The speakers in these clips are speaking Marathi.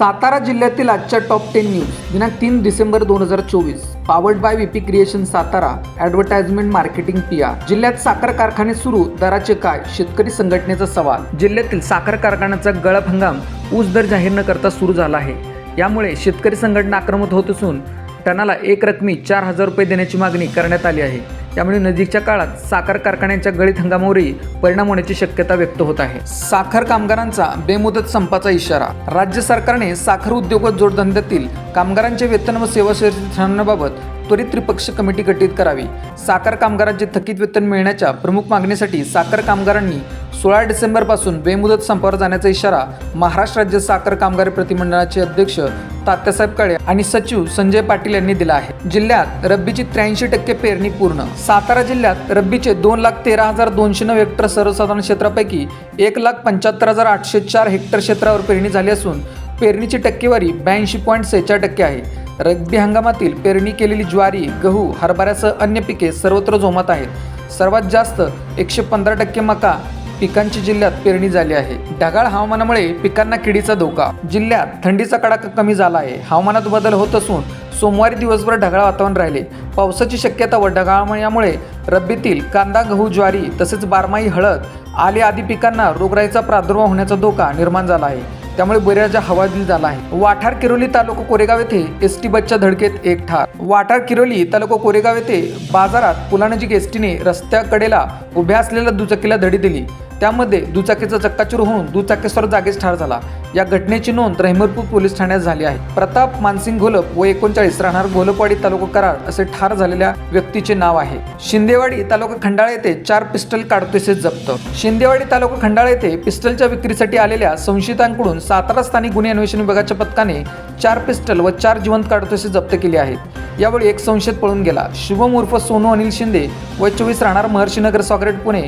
सातारा जिल्ह्यातील आजच्या टॉप टेन न्यूज दिनांक तीन डिसेंबर दोन हजार चोवीस. Powered by V P creation Satara advertisement marketing पिया जिल्ह्यात साखर कारखाने सुरू दराचे काय? शेतकरी संघटनेचा सवाल. जिल्ह्यातील साखर कारखान्याचा गळप हंगाम ऊस दर जाहीर न करता सुरू झाला आहे. यामुळे शेतकरी संघटना आक्रमक होत असून टनाला एक रकमी चार हजार रुपये देण्याची मागणी करण्यात आली आहे. त्यामुळे नजीकच्या काळात साखर कारखान्यांच्या गळीत हंगामावरही परिणाम होण्याची शक्यता व्यक्त होत आहे. साखर कामगारांचा बेमुदत संपाचा इशारा. राज्य सरकारने साखर उद्योग व जोडधंद्यातील कामगारांचे वेतन व सेवा ठरवण्याबाबत त्वरित त्रिपक्षीय कमिटी गठीत करावी. साखर कामगारांचे थकीत वेतन मिळण्याच्या प्रमुख मागणीसाठी साखर कामगारांनी सोळा डिसेंबरपासून बेमुदत संपावर जाण्याचा इशारा महाराष्ट्र राज्य साखर कामगार प्रतिमंडळाचे अध्यक्ष तात्यासाहेब काळे आणि सचिव संजय पाटील यांनी दिला आहे. जिल्ह्यात रब्बीची त्र्याऐंशी टक्के पेरणी पूर्ण. सातारा जिल्ह्यात रब्बीचे दोन लाख तेरा हजार दोनशे नऊ हेक्टर सर्वसाधारण क्षेत्रापैकी एक लाख पंच्याहत्तर हजार आठशे चार हेक्टर क्षेत्रावर पेरणी झाली असून पेरणीची टक्केवारी ब्याऐंशी पॉईंट सेहेचाळ टक्के आहे. रब्बी हंगामातील पेरणी केलेली ज्वारी गहू हरभऱ्यासह अन्य पिके सर्वत्र जोमात आहेत. सर्वात जास्त एकशे पंधरा टक्के मका पिकांची जिल्ह्यात पेरणी झाली आहे. ढगाळ हवामानामुळे पिकांना किडीचा धोका. जिल्ह्यात थंडीचा कडाका कमी झाला आहे. हवामानात बदल होत असून सोमवारी दिवसभर ढगाळ वातावरण राहिले. पावसाची शक्यता व ढगाळमयामुळे रब्बीतील कांदा गहू ज्वारी तसेच बारमाही हळद आले आदी पिकांना रोगराईचा प्रादुर्भाव होण्याचा धोका निर्माण झाला आहे. त्यामुळे बऱ्याच हवादिल झाला आहे. वाठार किरोली तालुका कोरेगाव येथे एस टी बसच्या धडकेत एक ठार. वाठार किरोली तालुका कोरेगाव येथे बाजारात पुलानजीक एस टीने रस्त्याकडेला उभ्या असलेल्या दुचाकीला धडी दिली. त्यामध्ये दुचाकीचा चक्काचूर होऊन दुचाकीस्वर जागीच ठार झाला. या घटनेची नोंद रहिमरपूर पोलीस ठाण्यात झाली आहे. प्रताप मानसिंग घोलप व एकोणचाळीस राहणार घोलपवाडी तालुका कराड असे ठार झालेल्या व्यक्तीचे नाव आहे. शिंदेवाडी तालुका खंडाळा येथे चार पिस्टल काढतेसे जप्त. शिंदेवाडी तालुका खंडाळा येथे पिस्टलच्या विक्रीसाठी आलेल्या संशयितांकडून सातारा स्थानिक गुन्हे अन्वेषण विभागाच्या पथकाने चार पिस्टल व चार जिवंत काडतुसे जप्त केले आहेत. यावेळी एक संशयित पळून गेला. शुभम उर्फ सोनू अनिल शिंदे व चोवीस राहणार महर्षीनगर सॉकेट पुणे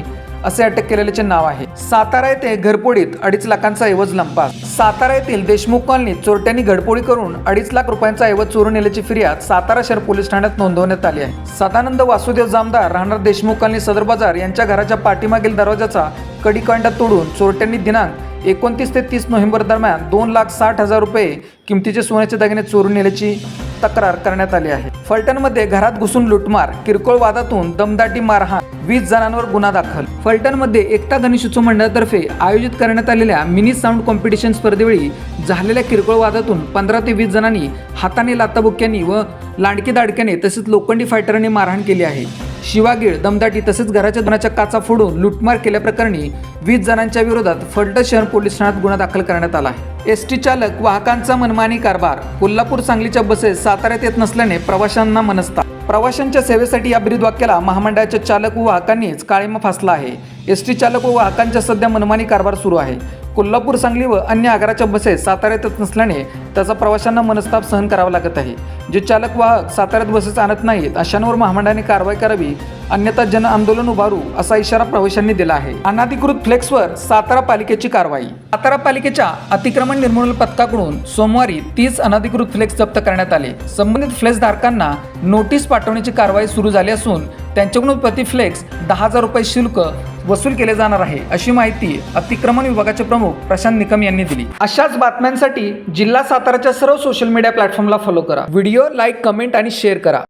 असे अटक केलेल्याचे नाव आहे. सातारा येथे घरपोडीत अडीच लाखांचा ऐवज लंपास सातारा येथील देशमुख कॉलनीत चोरट्यांनी घरपोडी करून अडीच लाख रुपयांचा ऐवज चोरून नेल्याची फिर्याद सातारा शहर पोलीस ठाण्यात नोंदवण्यात आली आहे. सदानंद वासुदेव जामदार राहणार देशमुख कॉलनी सदर बाजार यांच्या घराच्या पाठीमागील दरवाजाचा कडीकांडा तोडून चोरट्यांनी दिनांक एकोणतीस ते तीस नोव्हेंबर दरम्यान दोन लाख साठ हजार रुपये किमतीचे सोन्याचे दागिने चोरून नेल्याची तक्रार करण्यात आली आहे. फलटणमध्ये घरात घुसून लुटमार किरकोळ वादातून दमदाटी मारहाण वीस जणांवर गुन्हा दाखल. फलटणमध्ये एकता गणेश उत्सव मंडळातर्फे आयोजित करण्यात आलेल्या मिनी साऊंड कॉम्पिटिशन स्पर्धेवेळी झालेल्या किरकोळ वादातून पंधरा ते वीस जणांनी हाताने लाताबुक्यांनी व लांडकी दाडक्याने तसेच लोखंडी फायटरने मारहाण केली आहे. शिवागीळ दमदाटी तसेच घराच्या दोनाच्या काचा फोडून लुटमार केल्याप्रकरणी वीस जणांच्या विरोधात फलटण शहर पोलीस ठाण्यात गुन्हा दाखल करण्यात आला आहे. एस टी चालक वाहकांचा मनमानी कारभार कोल्हापूर सांगलीच्या बसेस साताऱ्यात येत नसल्याने प्रवाशांना मनस्ता प्रवाशांच्या सेवेसाठी या ब्रीदवाक्याला महामंडळाच्या चालक व वाहकांनीच काळीमा फासला आहे. एस टी चालक व वाहकांच्या सध्या मनमानी कारभार सुरू आहे. कोल्हापूर सांगली व अन्य आगाराच्या बसेस साताऱ्यात येत नसल्याने त्याचा प्रवाशांना मनस्ताप सहन करावा लागत आहे. जे चालक वाहक साताऱ्यात बसेस आणत नाहीत अशांवर महामंडळाने कारवाई करावी अन्यथा जन आंदोलन उभारू असा इशारा प्रवाशांनी दिला आहे. अनाधिकृत फ्लेक्सवर सातारा पालिकेची कारवाई. सातारा पालिकेच्या अतिक्रमण निर्मूलन पथकाकडून सोमवारी तीस अनाधिकृत फ्लेक्स जप्त करण्यात आले. संबंधित फ्लेक्स धारकांना नोटीस पाठवण्याची कारवाई सुरू झाली असून त्यांच्याकडून प्रति फ्लेक्स दहा हजार रुपये शुल्क वसूल केले जाणार आहे अशी माहिती अतिक्रमण विभागाचे प्रमुख प्रशांत निकम यांनी दिली. अशाच बातम्यांसाठी जिल्हा साताराच्या सर्व सोशल मीडिया प्लॅटफॉर्मला फॉलो करा. व्हिडिओ लाईक कमेंट आणि शेअर करा.